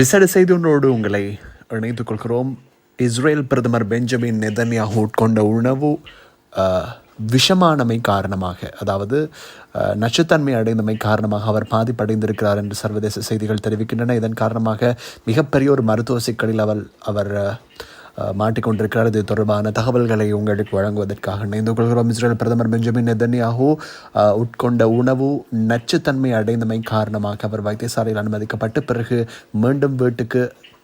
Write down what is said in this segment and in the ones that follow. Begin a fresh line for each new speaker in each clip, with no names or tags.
விசேட செய்தி ஒன்றோடு உங்களை இணைத்துக் கொள்கிறோம். இஸ்ரேல் பிரதமர் பெஞ்சமின் நெதன்யாஹூ உட்கொண்ட உணவு விஷமானமை காரணமாக அதாவது நச்சுத்தன்மை அடைந்தமை காரணமாக அவர் பாதிப்படைந்திருக்கிறார் என்று சர்வதேச செய்திகள் தெரிவிக்கின்றன. இதன் காரணமாக மிகப்பெரிய ஒரு மருத்துவ சிக்கலில் அவர் அவர் மாட்டிக்கொண்டிருக்கிறார். இது தொடர்பான தகவல்களை உங்களுக்கு வழங்குவதற்காக இணைந்து கொள்கிறோம். இஸ்ரேல் பிரதமர் பெஞ்சமின் நெதன்யாஹூ அஹ், உட்கொண்ட உணவு நச்சுத்தன்மை அடைந்தமை காரணமாக அவர் வைத்தியசாலையில் அனுமதிக்கப்பட்டு பிறகு மீண்டும் வீட்டுக்கு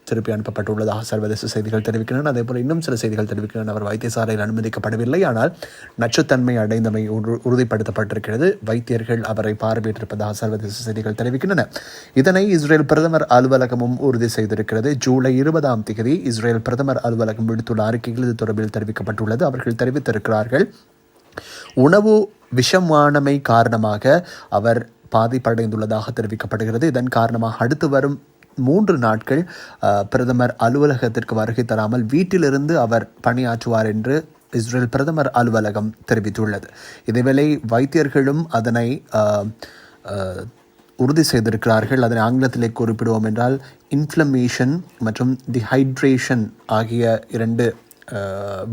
திருப்பி அனுப்பப்பட்டுள்ளதாக சர்வதேச செய்திகள் தெரிவிக்கின்றன. அதேபோல் இன்னும் சில செய்திகள் தெரிவிக்கின்றன. அவர் வைத்தியசாலையில் அனுமதிக்கப்படவில்லை. ஆனால் நச்சுத்தன்மை அடைந்தமை உறுதிப்படுத்தப்பட்டிருக்கிறது. வைத்தியர்கள் அவரை பார்வையிட்டிருப்பதாக சர்வதேச செய்திகள் தெரிவிக்கின்றன. இதனை இஸ்ரேல் பிரதமர் அலுவலகமும் உறுதி செய்திருக்கிறது. ஜூலை இருபதாம் தேதி இஸ்ரேல் பிரதமர் அலுவலகம் விடுத்துள்ள அறிக்கையில் இது தொடர்பில் தெரிவிக்கப்பட்டுள்ளது. அவர்கள் தெரிவித்திருக்கிறார்கள் உணவு விஷமானமை காரணமாக அவர் பாதிப்படைந்துள்ளதாக தெரிவிக்கப்படுகிறது. இதன் காரணமாக அடுத்து வரும் மூன்று நாட்கள் பிரதமர் அலுவலகத்திற்கு வருகை தராமல் வீட்டிலிருந்து அவர் பணியாற்றுவார் என்று இஸ்ரேல் பிரதமர் அலுவலகம் தெரிவித்துள்ளது. இதேவேளை வைத்தியர்களும் அதனை உறுதி செய்திருக்கிறார்கள். அதனை ஆங்கிலத்திலே குறிப்பிடுவோம் என்றால் இன்ஃப்ளமேஷன் மற்றும் டிஹைட்ரேஷன் ஆகிய இரண்டு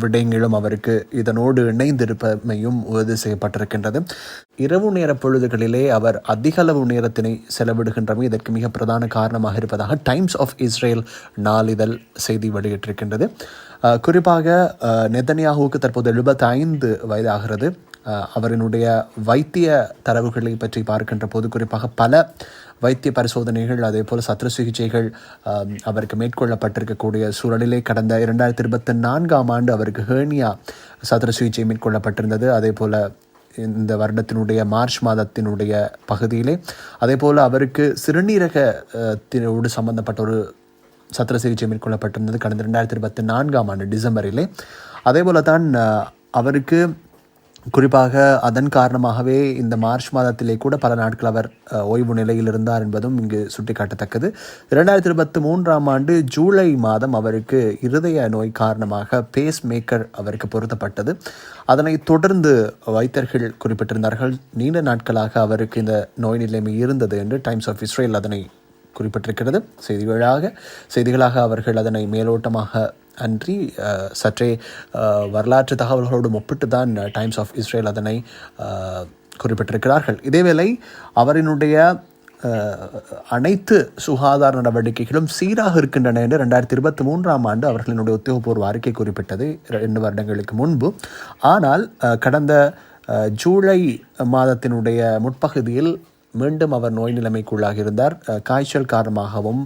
விடயங்களும் அவருக்கு இதனோடு இணைந்திருப்பமையும் உறுதி செய்யப்பட்டிருக்கின்றது. இரவு நேர பொழுதுகளிலே அவர் அதிகளவு நேரத்தினை செலவிடுகின்றமை இதற்கு மிக பிரதான காரணமாக இருப்பதாக டைம்ஸ் ஆஃப் இஸ்ரேல் நாளிதழ் செய்தி வெளியிட்டிருக்கின்றது. குறிப்பாக நெதன்யாகுவுக்கு தற்போது எழுபத்தி ஐந்து வயதாகிறது. அவரினுடைய வைத்திய தரவுகளை பற்றி பார்க்கின்ற போது குறிப்பாக பல வைத்திய பரிசோதனைகள் அதே போல் சத்திர சிகிச்சைகள் அவருக்கு மேற்கொள்ளப்பட்டிருக்கக்கூடிய சூழலிலே கடந்த இரண்டாயிரத்தி இருபத்தி நான்காம் ஆண்டு அவருக்கு ஹேர்னியா சத்திர சிகிச்சை மேற்கொள்ளப்பட்டிருந்தது. அதே போல் இந்த வருடத்தினுடைய மார்ச் மாதத்தினுடைய பகுதியிலே அதே போல் அவருக்கு சிறுநீரக சம்பந்தப்பட்ட ஒரு சத்திர சிகிச்சை மேற்கொள்ளப்பட்டிருந்தது கடந்த ரெண்டாயிரத்தி இருபத்தி நான்காம் ஆண்டு டிசம்பரிலே. அதே போல தான் அவருக்கு குறிப்பாக அதன் காரணமாகவே இந்த மார்ச் மாதத்திலே கூட பல நாட்கள் அவர் ஓய்வு நிலையில் இருந்தார் என்பதும் இங்கு சுட்டிக்காட்டத்தக்கது. இரண்டாயிரத்தி இருபத்தி மூன்றாம் ஆண்டு ஜூலை மாதம் அவருக்கு இருதய நோய் காரணமாக பேஸ் மேக்கர் அவருக்கு பொருத்தப்பட்டது. அதனை தொடர்ந்து வைத்தியர்கள் குறிப்பிட்டிருந்தார்கள். நீண்ட நாட்களாக அவருக்கு இந்த நோய் நிலைமை இருந்தது என்று டைம்ஸ் ஆஃப் இஸ்ரேல் அதனை குறிப்பிட்டிருக்கிறது. செய்திகளாக செய்திகளாக அவர்கள் அதனை மேலோட்டமாக அன்றி சற்றே வரலாற்று தகவல்களோடு ஒப்பிட்டு தான் டைம்ஸ் ஆஃப் இஸ்ரேல் அதனை குறிப்பிட்டிருக்கிறார்கள். இதேவேளை அவரினுடைய அனைத்து சுகாதார நடவடிக்கைகளும் சீராக இருக்கின்றன என்று ரெண்டாயிரத்தி இருபத்தி மூன்றாம் ஆண்டு அவர்களினுடைய உத்தியோகபூர்வ அறிக்கை குறிப்பிட்டது இரண்டு வருடங்களுக்கு முன்பு. ஆனால் கடந்த ஜூலை மாதத்தினுடைய முற்பகுதியில் மீண்டும் அவர் நோய் நிலைமைக்குள்ளாக இருந்தார். காய்ச்சல் காரணமாகவும்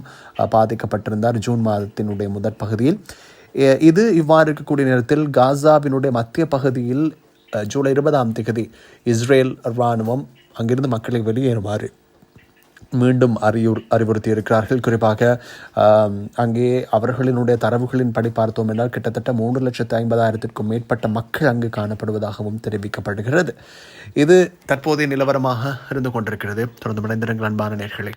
பாதிக்கப்பட்டிருந்தார் ஜூன் மாதத்தினுடைய முதற் பகுதியில். இது இவ்வாறு இருக்கக்கூடிய நேரத்தில் காசாவினுடைய மத்திய பகுதியில் ஜூலை இருபதாம் தேதி இஸ்ரேல் இராணுவம் அங்கிருந்து மக்களை வெளியேறுமாறு மீண்டும் அறிவுறு அறிவுறுத்தி இருக்கிறார்கள் குறிப்பாக அங்கே அவர்களினுடைய தரவுகளின் படி பார்த்தோம் என்றால் கிட்டத்தட்ட மூன்று லட்சத்து ஐம்பதாயிரத்திற்கும் மேற்பட்ட மக்கள் அங்கு காணப்படுவதாகவும் தெரிவிக்கப்படுகிறது. இது தற்போதைய நிலவரமாக இருந்து கொண்டிருக்கிறது. தொடர்ந்து இணைந்திருங்கள் அன்பான நேர்களை.